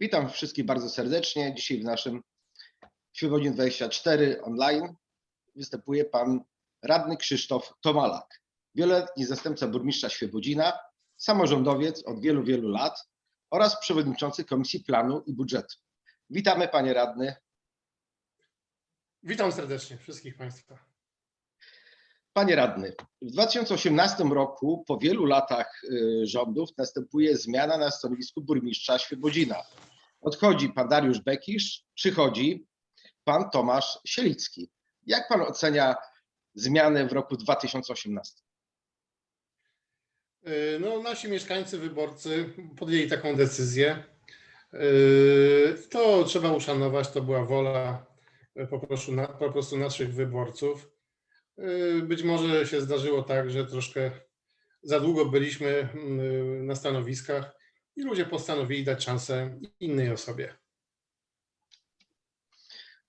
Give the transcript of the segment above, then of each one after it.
Witam wszystkich bardzo serdecznie. Dzisiaj w naszym Świebodzin 24 online występuje pan radny Krzysztof Tomalak, wieloletni zastępca burmistrza Świebodzina, samorządowiec od wielu, wielu lat oraz przewodniczący Komisji Planu i Budżetu. Witamy panie radny. Witam serdecznie wszystkich Państwa. Panie radny, w 2018 roku po wielu latach y, rządów następuje zmiana na stanowisku burmistrza Świebodzina. Odchodzi pan Dariusz Bekisz, przychodzi pan Tomasz Sielicki. Jak pan ocenia zmiany w roku 2018? Yy, No, nasi mieszkańcy, wyborcy podjęli taką decyzję. Yy, To trzeba uszanować, to była wola yy, po prostu, po prostu naszych wyborców. Być może się zdarzyło tak, że troszkę za długo byliśmy yy, na stanowiskach i ludzie postanowili dać szansę innej osobie.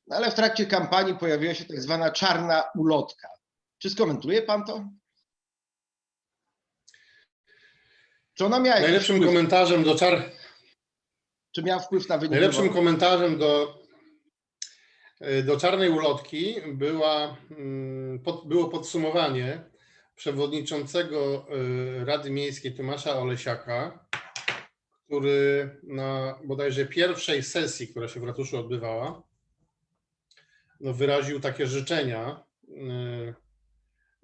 No ale w trakcie kampanii pojawiła się tak zwana czarna ulotka. Czy skomentuje pan to? Czy ona miała Najlepszym wpływ, komentarzem do czar, czy miała wpływ na wynik Najlepszym wyborów? komentarzem do, y, do czarnej ulotki była, mm, pod, było podsumowanie przewodniczącego y, Rady Miejskiej Tomasza Olesiaka, który na bodajże pierwszej sesji, która się w ratuszu odbywała, no wyraził takie życzenia. y,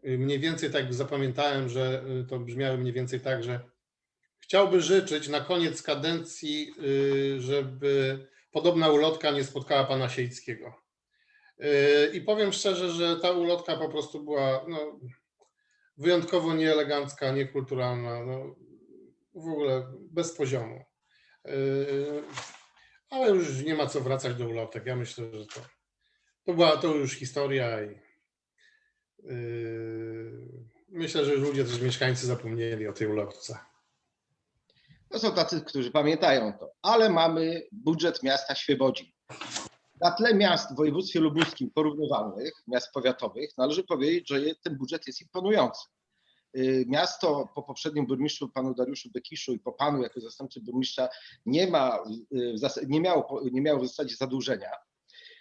y, Mniej więcej tak zapamiętałem, że y, to brzmiało mniej więcej tak, że Chciałby życzyć na koniec kadencji, żeby podobna ulotka nie spotkała pana Sielickiego. Y, I powiem szczerze, że ta ulotka po prostu była no, wyjątkowo nieelegancka, niekulturalna, no, w ogóle bez poziomu. Y, Ale już nie ma co wracać do ulotek. Ja myślę, że to, to była to już historia i y, myślę, że ludzie też mieszkańcy zapomnieli o tej ulotce. To są tacy, którzy pamiętają to. Ale mamy budżet miasta Świebodzin. Na tle miast w województwie lubuskim porównywalnych, miast powiatowych, należy powiedzieć, że ten budżet jest imponujący. Y, Miasto po poprzednim burmistrzu, panu Dariuszu Bekiszu i po panu jako zastępcy burmistrza nie, ma, y, nie, miało, nie miało w zasadzie zadłużenia,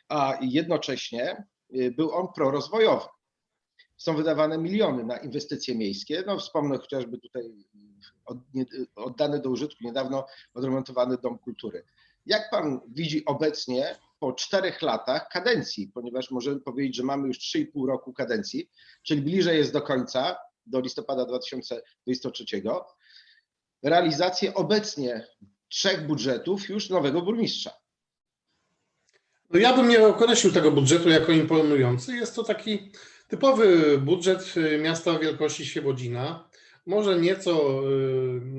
a jednocześnie y, był on prorozwojowy. Są wydawane miliony na inwestycje miejskie. No, wspomnę chociażby tutaj oddany do użytku niedawno odremontowany Dom Kultury. Jak pan widzi obecnie po czterech latach kadencji, ponieważ możemy powiedzieć, że mamy już 3,5 roku kadencji, czyli bliżej jest do końca, do listopada 2023, realizację obecnie trzech budżetów już nowego burmistrza. No ja bym nie określił tego budżetu jako imponujący. Jest to taki typowy budżet y, miasta wielkości Świebodzina. Może nieco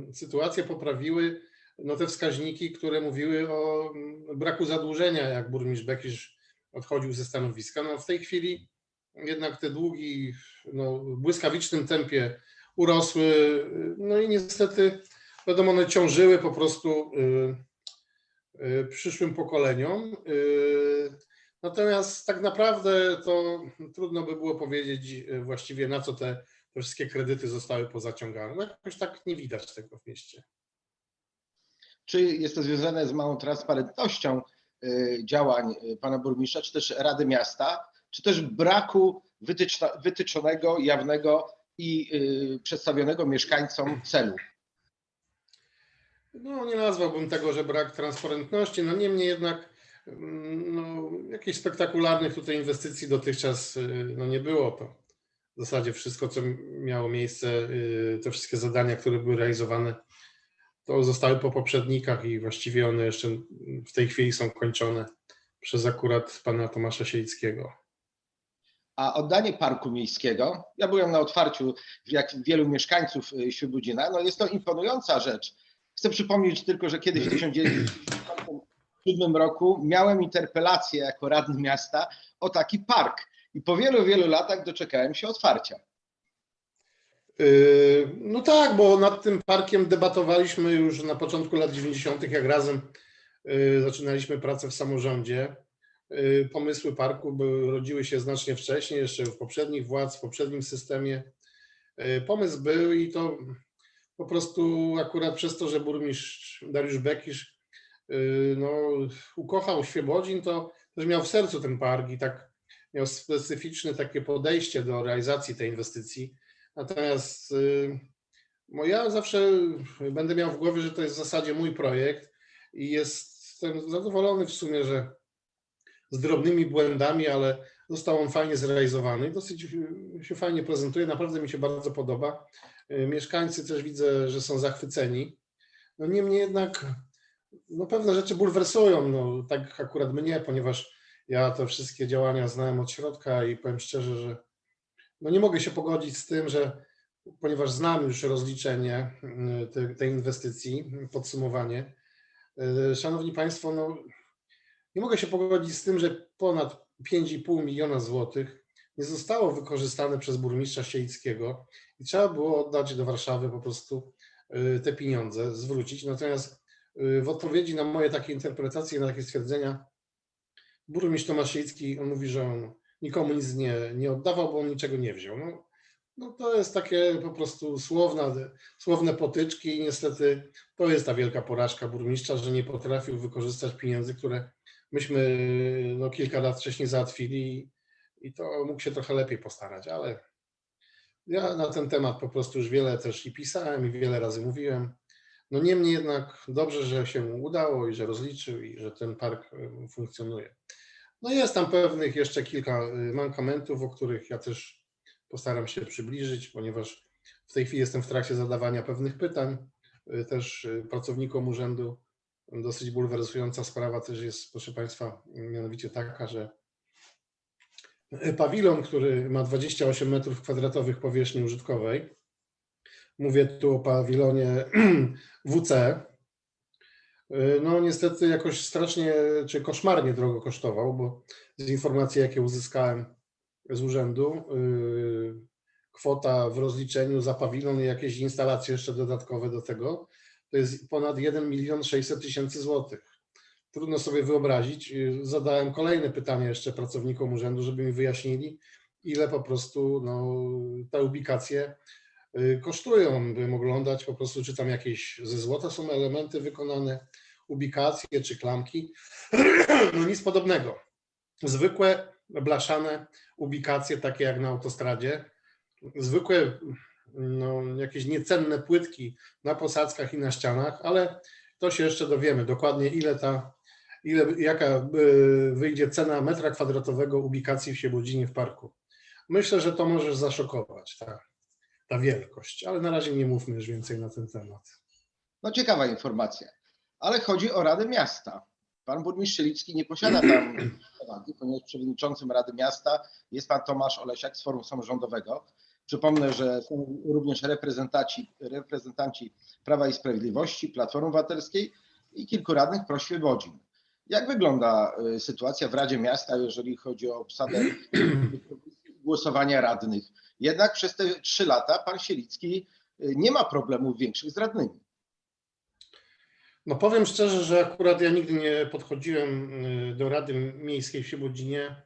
y, sytuację poprawiły no, te wskaźniki, które mówiły o mm, braku zadłużenia, jak burmistrz Bekisz odchodził ze stanowiska. No, w tej chwili jednak te długi no, w błyskawicznym tempie urosły. No i niestety, wiadomo, one ciążyły po prostu y, y, przyszłym pokoleniom. Y, Natomiast tak naprawdę to trudno by było powiedzieć właściwie na co te, te wszystkie kredyty zostały pozaciągane. No jakoś tak nie widać tego w mieście. Czy jest to związane z małą transparentnością działań pana burmistrza, czy też Rady Miasta, czy też braku wytyczna, wytyczonego, jawnego i y, przedstawionego mieszkańcom celu? No nie nazwałbym tego, że brak transparentności, no niemniej jednak mm, no, jakichś spektakularnych tutaj inwestycji dotychczas y, no, nie było. To w zasadzie wszystko, co miało miejsce, y, te wszystkie zadania, które były realizowane, to zostały po poprzednikach i właściwie one jeszcze w tej chwili są kończone przez akurat pana Tomasza Sielickiego. A oddanie parku miejskiego, ja byłem na otwarciu, jak wielu mieszkańców y, Świebodzina, no jest to imponująca rzecz. Chcę przypomnieć tylko, że kiedyś w 1997 roku miałem interpelację jako radny miasta o taki park i po wielu, wielu latach doczekałem się otwarcia. Yy, No tak, bo nad tym parkiem debatowaliśmy już na początku lat 90., jak razem yy, zaczynaliśmy pracę w samorządzie. Yy, Pomysły parku rodziły się znacznie wcześniej, jeszcze w poprzednich władz, w poprzednim systemie. Yy, Pomysł był i to po prostu akurat przez to, że burmistrz Dariusz Bekisz y, no, ukochał Świebodzin, to też miał w sercu ten park i tak miał specyficzne takie podejście do realizacji tej inwestycji. Natomiast y, no ja zawsze będę miał w głowie, że to jest w zasadzie mój projekt i jestem zadowolony w sumie, że z drobnymi błędami, ale został on fajnie zrealizowany. Dosyć y, się fajnie prezentuje, naprawdę mi się bardzo podoba. Y, Mieszkańcy też widzę, że są zachwyceni. No niemniej jednak no pewne rzeczy bulwersują, no tak akurat mnie, ponieważ ja te wszystkie działania znałem od środka i powiem szczerze, że no nie mogę się pogodzić z tym, że ponieważ znam już rozliczenie te- tej inwestycji, podsumowanie. Szanowni Państwo, no nie mogę się pogodzić z tym, że ponad 5,5 miliona złotych nie zostało wykorzystane przez burmistrza Sielickiego i trzeba było oddać do Warszawy po prostu y, te pieniądze, zwrócić. Natomiast y, w odpowiedzi na moje takie interpretacje, na takie stwierdzenia, burmistrz Tomasz Sielicki, on mówi, że on nikomu nic nie, nie oddawał, bo on niczego nie wziął. No, no to jest takie po prostu słowna, słowne potyczki i niestety to jest ta wielka porażka burmistrza, że nie potrafił wykorzystać pieniędzy, które myśmy no, kilka lat wcześniej załatwili i to mógł się trochę lepiej postarać, ale ja na ten temat po prostu już wiele też i pisałem i wiele razy mówiłem. No niemniej jednak dobrze, że się mu udało i że rozliczył i że ten park y, funkcjonuje. No jest tam pewnych jeszcze kilka y, mankamentów, o których ja też postaram się przybliżyć, ponieważ w tej chwili jestem w trakcie zadawania pewnych pytań y, też pracownikom urzędu. Dosyć bulwersująca sprawa też jest, proszę Państwa, mianowicie taka, że pawilon, który ma 28 metrów kwadratowych powierzchni użytkowej, mówię tu o pawilonie WC, no niestety jakoś strasznie czy koszmarnie drogo kosztował, bo z informacji, jakie uzyskałem z urzędu, y, kwota w rozliczeniu za pawilon i jakieś instalacje jeszcze dodatkowe do tego, to jest ponad 1 milion 600 tysięcy złotych. Trudno sobie wyobrazić. Y, Zadałem kolejne pytanie jeszcze pracownikom urzędu, żeby mi wyjaśnili, ile po prostu no, te ubikacje y, kosztują, bym oglądać po prostu, czy tam jakieś ze złota są elementy wykonane, ubikacje czy klamki. No nic podobnego. Zwykłe blaszane ubikacje, takie jak na autostradzie, zwykłe no, jakieś niecenne płytki na posadzkach i na ścianach, ale to się jeszcze dowiemy dokładnie, ile ta, ile, jaka y, wyjdzie cena metra kwadratowego ubikacji w Siebodzinie w parku. Myślę, że to może zaszokować ta, ta wielkość, ale na razie nie mówmy już więcej na ten temat. No ciekawa informacja. Ale chodzi o Radę Miasta. Pan burmistrz Sielicki nie posiada tam przewagi, ponieważ przewodniczącym Rady Miasta jest pan Tomasz Olesiak z Forum Samorządowego. Przypomnę, że są również reprezentanci, reprezentanci Prawa i Sprawiedliwości, Platformy Obywatelskiej i kilku radnych proświebodzin. Jak wygląda y, sytuacja w Radzie Miasta, jeżeli chodzi o obsadę głosowania radnych? Jednak przez te trzy lata pan Sielicki y, nie ma problemów większych z radnymi. No powiem szczerze, że akurat ja nigdy nie podchodziłem y, do Rady Miejskiej w Siebodzinie,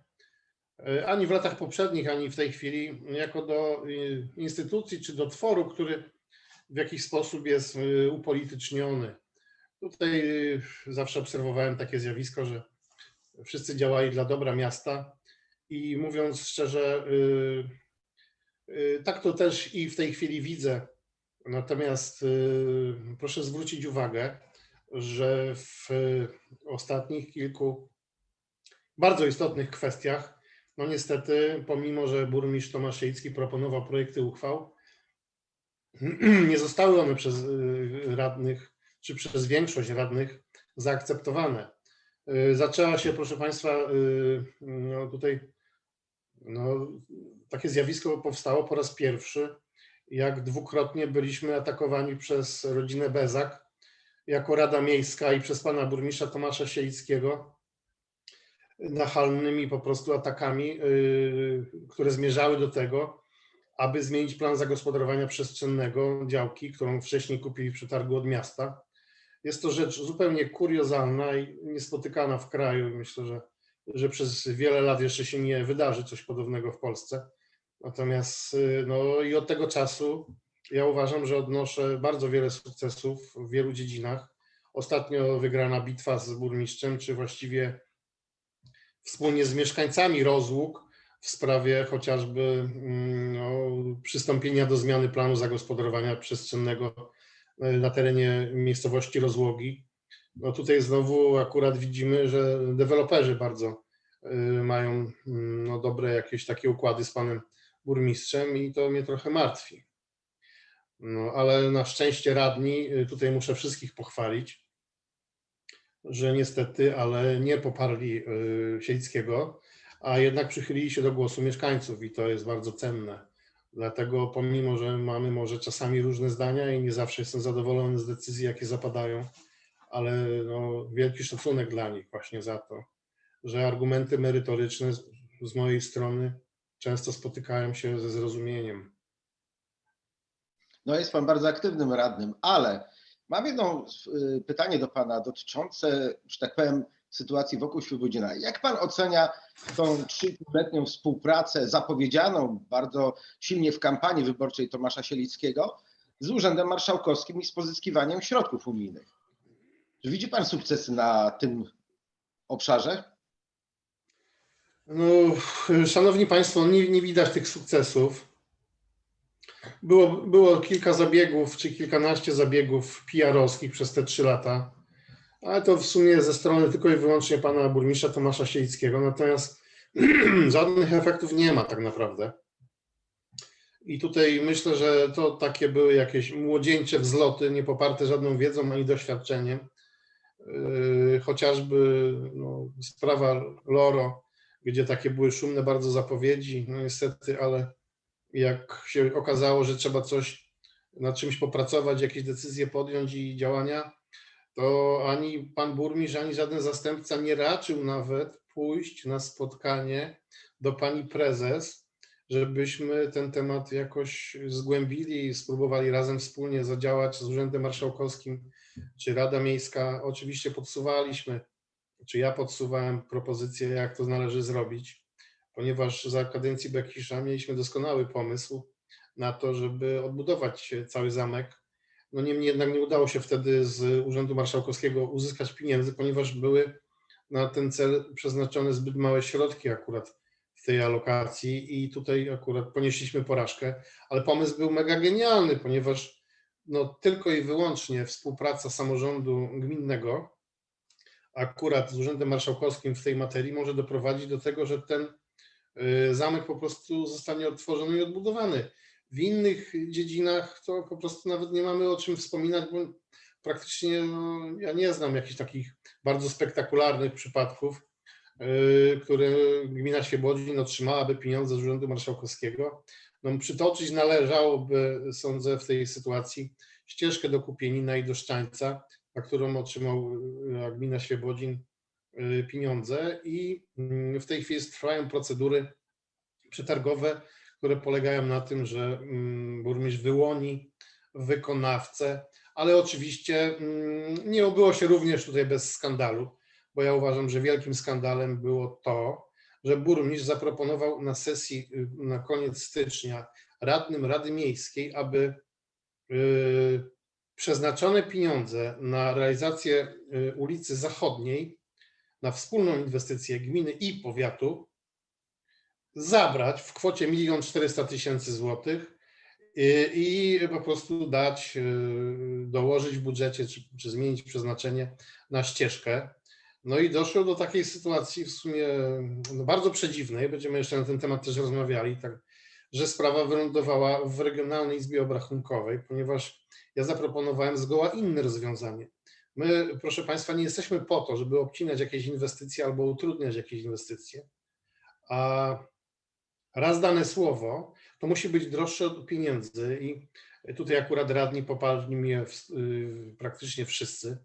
ani w latach poprzednich, ani w tej chwili, jako do y, instytucji czy do tworu, który w jakiś sposób jest y, upolityczniony. Tutaj zawsze obserwowałem takie zjawisko, że wszyscy działali dla dobra miasta i mówiąc szczerze, tak to też i w tej chwili widzę. Natomiast proszę zwrócić uwagę, że w ostatnich kilku bardzo istotnych kwestiach, no niestety, pomimo że burmistrz Tomasz Sielicki proponował projekty uchwał, nie zostały one przez y, radnych, czy przez większość radnych zaakceptowane. Y, Zaczęła się, proszę Państwa, y, no tutaj no, takie zjawisko powstało po raz pierwszy, jak dwukrotnie byliśmy atakowani przez rodzinę Bezak, jako Rada Miejska i przez pana burmistrza Tomasza Sielickiego nachalnymi po prostu atakami, yy, które zmierzały do tego, aby zmienić plan zagospodarowania przestrzennego działki, którą wcześniej kupili w przetargu od miasta. Jest to rzecz zupełnie kuriozalna i niespotykana w kraju. Myślę, że, że przez wiele lat jeszcze się nie wydarzy coś podobnego w Polsce. Natomiast yy, no i od tego czasu ja uważam, że odnoszę bardzo wiele sukcesów w wielu dziedzinach. ostatnio wygrana bitwa z burmistrzem, czy właściwie wspólnie z mieszkańcami rozłóg w sprawie chociażby mm, no, przystąpienia do zmiany planu zagospodarowania przestrzennego e, na terenie miejscowości Rozłogi. No tutaj znowu akurat widzimy, że deweloperzy bardzo y, mają mm, no, dobre jakieś takie układy z panem burmistrzem i to mnie trochę martwi. No, ale na szczęście radni, y, tutaj muszę wszystkich pochwalić, że niestety, ale nie poparli y, Sielickiego, a jednak przychylili się do głosu mieszkańców i to jest bardzo cenne. Dlatego pomimo, że mamy może czasami różne zdania i nie zawsze jestem zadowolony z decyzji, jakie zapadają, ale no, wielki szacunek dla nich właśnie za to, że argumenty merytoryczne z, z mojej strony często spotykają się ze zrozumieniem. No jest pan bardzo aktywnym radnym, ale mam jedno y, pytanie do pana dotyczące, że tak powiem, sytuacji wokół Świebodzina. Jak pan ocenia tą trzyletnią współpracę zapowiedzianą bardzo silnie w kampanii wyborczej Tomasza Sielickiego z Urzędem Marszałkowskim i z pozyskiwaniem środków unijnych? Czy widzi pan sukcesy na tym obszarze? No, szanowni Państwo, nie, nie widać tych sukcesów. Było, było kilka zabiegów, czy kilkanaście zabiegów PR-owskich przez te trzy lata, ale to w sumie ze strony tylko i wyłącznie pana burmistrza Tomasza Sielickiego, natomiast żadnych efektów nie ma tak naprawdę. I tutaj myślę, że to takie były jakieś młodzieńcze wzloty, nie poparte żadną wiedzą ani doświadczeniem. Yy, Chociażby no, sprawa Loro, gdzie takie były szumne bardzo zapowiedzi, no niestety, ale jak się okazało, że trzeba coś nad czymś popracować, jakieś decyzje podjąć i działania, to ani pan burmistrz, ani żaden zastępca nie raczył nawet pójść na spotkanie do pani prezes, żebyśmy ten temat jakoś zgłębili i spróbowali razem wspólnie zadziałać z Urzędem Marszałkowskim, czy Rada Miejska. Oczywiście podsuwaliśmy, czy ja podsuwałem propozycje, jak to należy zrobić, ponieważ za kadencji Bekisza mieliśmy doskonały pomysł na to, żeby odbudować cały zamek. No niemniej jednak nie udało się wtedy z Urzędu Marszałkowskiego uzyskać pieniędzy, ponieważ były na ten cel przeznaczone zbyt małe środki akurat w tej alokacji i tutaj akurat ponieśliśmy porażkę, ale pomysł był mega genialny, ponieważ no, tylko i wyłącznie współpraca samorządu gminnego akurat z Urzędem Marszałkowskim w tej materii może doprowadzić do tego, że ten zamek po prostu zostanie odtworzony i odbudowany. W innych dziedzinach to po prostu nawet nie mamy o czym wspominać, bo praktycznie no, ja nie znam jakichś takich bardzo spektakularnych przypadków, y, które gmina Świebodzin otrzymałaby pieniądze z Urzędu Marszałkowskiego. No, przytoczyć należałoby, sądzę, w tej sytuacji ścieżkę do Kupienina i do Szczańca, na którą otrzymał y, gmina Świebodzin y, pieniądze i mm, w tej chwili trwają procedury przetargowe, które polegają na tym, że mm, burmistrz wyłoni wykonawcę, ale oczywiście mm, nie obyło się również tutaj bez skandalu, bo ja uważam, że wielkim skandalem było to, że burmistrz zaproponował na sesji y, na koniec stycznia radnym Rady Miejskiej, aby y, przeznaczone pieniądze na realizację y, ulicy Zachodniej, na wspólną inwestycję gminy i powiatu, zabrać w kwocie 1 400 tysięcy złotych i, po prostu dać, y, dołożyć w budżecie, czy, czy zmienić przeznaczenie na ścieżkę. No i doszło do takiej sytuacji w sumie no, bardzo przedziwnej, będziemy jeszcze na ten temat też rozmawiali, tak, że sprawa wylądowała w Regionalnej Izbie Obrachunkowej, ponieważ ja zaproponowałem zgoła inne rozwiązanie. My, proszę Państwa, nie jesteśmy po to, żeby obcinać jakieś inwestycje albo utrudniać jakieś inwestycje, a raz dane słowo, to musi być droższe od pieniędzy i tutaj akurat radni poparli mnie w, y, praktycznie wszyscy.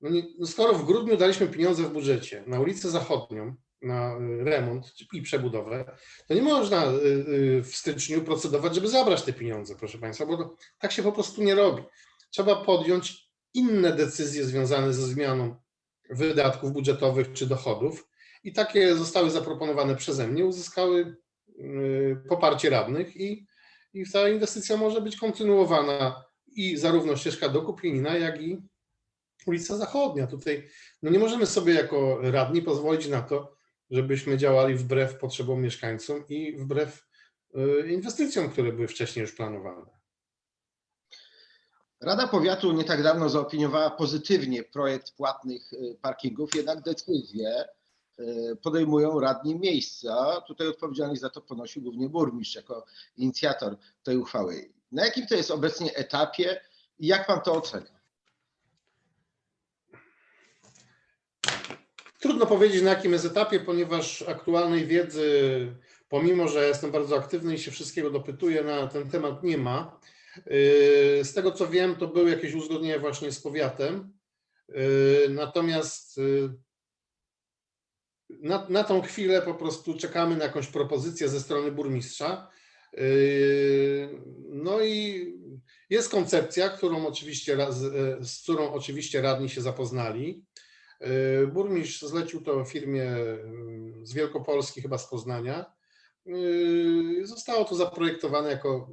No nie, no skoro w grudniu daliśmy pieniądze w budżecie na ulicę Zachodnią, na y, remont i przebudowę, to nie można y, y, w styczniu procedować, żeby zabrać te pieniądze, proszę Państwa, bo tak się po prostu nie robi. Trzeba podjąć inne decyzje związane ze zmianą wydatków budżetowych czy dochodów i takie zostały zaproponowane przeze mnie, uzyskały y, poparcie radnych i, i ta inwestycja może być kontynuowana i zarówno ścieżka do Kupienina, jak i ulica Zachodnia. Tutaj no nie możemy sobie jako radni pozwolić na to, żebyśmy działali wbrew potrzebom mieszkańcom i wbrew y, inwestycjom, które były wcześniej już planowane. Rada Powiatu nie tak dawno zaopiniowała pozytywnie projekt płatnych y, parkingów, jednak decyzje y, podejmują radni miejsca. Tutaj odpowiedzialność za to ponosi głównie burmistrz jako inicjator tej uchwały. Na jakim to jest obecnie etapie i jak pan to ocenia? Trudno powiedzieć na jakim jest etapie, ponieważ aktualnej wiedzy, pomimo że jestem bardzo aktywny i się wszystkiego dopytuję, na ten temat nie ma. Yy, Z tego co wiem, to były jakieś uzgodnienia właśnie z powiatem. Yy, Natomiast yy, na, na tą chwilę po prostu czekamy na jakąś propozycję ze strony burmistrza. No i jest koncepcja, którą oczywiście, e, z którą oczywiście radni się zapoznali. Burmistrz zlecił to firmie z Wielkopolski, chyba z Poznania. Yy, Zostało to zaprojektowane jako,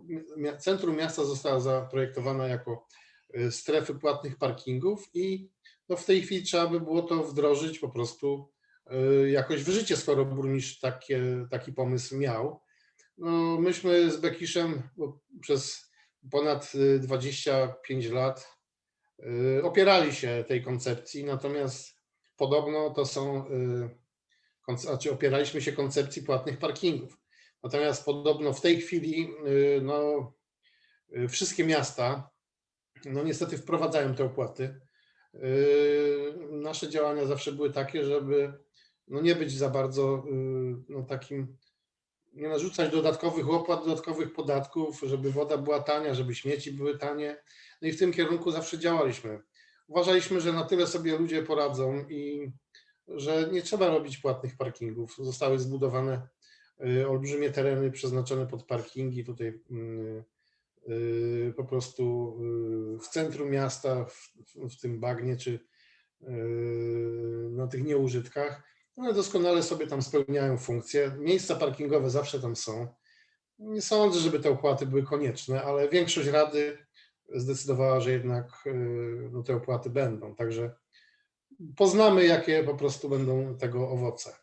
centrum miasta zostało zaprojektowane jako yy, strefy płatnych parkingów i no w tej chwili trzeba by było to wdrożyć po prostu yy, jakoś w życie, skoro burmistrz takie, taki pomysł miał. No, myśmy z Bekiszem przez ponad yy, 25 lat yy, opierali się tej koncepcji, natomiast podobno to są, y, znaczy opieraliśmy się koncepcji płatnych parkingów. Natomiast podobno w tej chwili y, no, y, wszystkie miasta no niestety wprowadzają te opłaty. Y, Nasze działania zawsze były takie, żeby no nie być za bardzo no takim, nie narzucać dodatkowych opłat, dodatkowych podatków, żeby woda była tania, żeby śmieci były tanie. No i w tym kierunku zawsze działaliśmy uważaliśmy, że na tyle sobie ludzie poradzą i że nie trzeba robić płatnych parkingów. Zostały zbudowane y, olbrzymie tereny przeznaczone pod parkingi tutaj y, y, po prostu w centrum miasta, w, w tym bagnie czy na tych nieużytkach. One doskonale sobie tam spełniają funkcje. Miejsca parkingowe zawsze tam są. Nie sądzę, żeby te opłaty były konieczne, ale większość rady zdecydowała, że jednak no, te opłaty będą. Także poznamy, jakie po prostu będą tego owoce.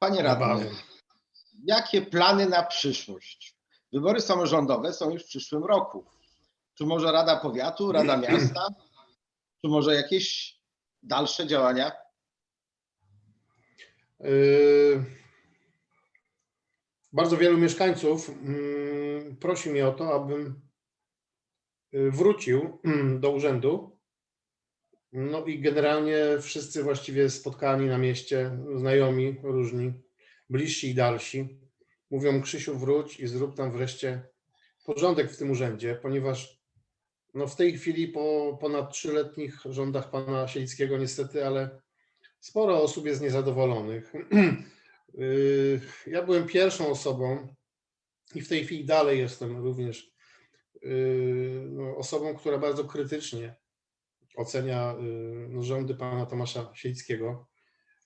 Panie radny, jakie plany na przyszłość? Wybory samorządowe są już w przyszłym roku. Czy może Rada Powiatu, Rada Miasta, czy może jakieś dalsze działania? Y, Bardzo wielu mieszkańców mm, prosi mnie o to, abym y, wrócił mm, do urzędu. No i generalnie wszyscy właściwie spotkani na mieście, znajomi różni, bliżsi i dalsi, mówią Krzysiu wróć i zrób tam wreszcie porządek w tym urzędzie, ponieważ no w tej chwili po ponad trzyletnich rządach pana Sielickiego niestety, ale sporo osób jest niezadowolonych. Yy, Ja byłem pierwszą osobą i w tej chwili dalej jestem również yy, no, osobą, która bardzo krytycznie ocenia yy, no, rządy pana Tomasza Sielickiego.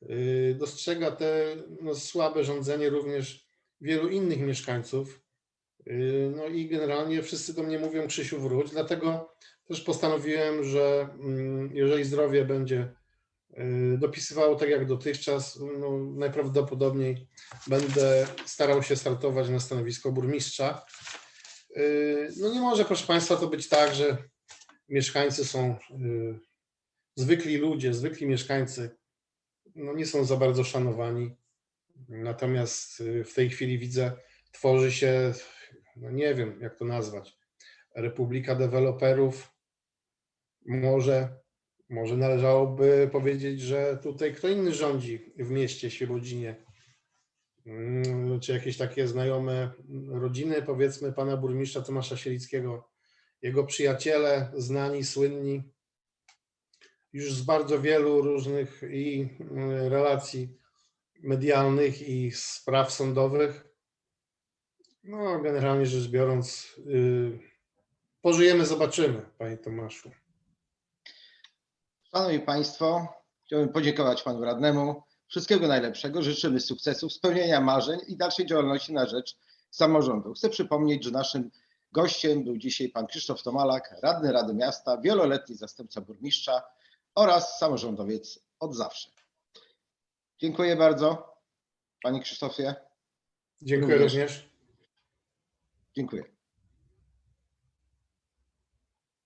Yy, Dostrzega te no, słabe rządzenie również wielu innych mieszkańców. Yy, No i generalnie wszyscy do mnie mówią Krzysiu wróć, dlatego też postanowiłem, że mm, jeżeli zdrowie będzie dopisywało tak jak dotychczas, no, najprawdopodobniej będę starał się startować na stanowisko burmistrza. No nie może, proszę Państwa, to być tak, że mieszkańcy są yy, zwykli ludzie, zwykli mieszkańcy, no nie są za bardzo szanowani. Natomiast yy, w tej chwili widzę, tworzy się, no nie wiem jak to nazwać, Republika Deweloperów. Może, może należałoby powiedzieć, że tutaj kto inny rządzi w mieście Świebodzinie. Mm, Czy jakieś takie znajome rodziny, powiedzmy, pana burmistrza Tomasza Sielickiego, jego przyjaciele, znani, słynni, już z bardzo wielu różnych i mm, relacji medialnych i spraw sądowych. No, generalnie rzecz biorąc, yy, pożyjemy, zobaczymy, panie Tomaszu. Szanowni Państwo, chciałbym podziękować Panu Radnemu. Wszystkiego najlepszego. Życzymy sukcesów, spełnienia marzeń i dalszej działalności na rzecz samorządu. Chcę przypomnieć, że naszym Gościem był dzisiaj pan Krzysztof Tomalak, radny Rady Miasta, wieloletni zastępca burmistrza oraz samorządowiec od zawsze. Dziękuję bardzo, panie Krzysztofie. Dziękuję Również. również. Dziękuję.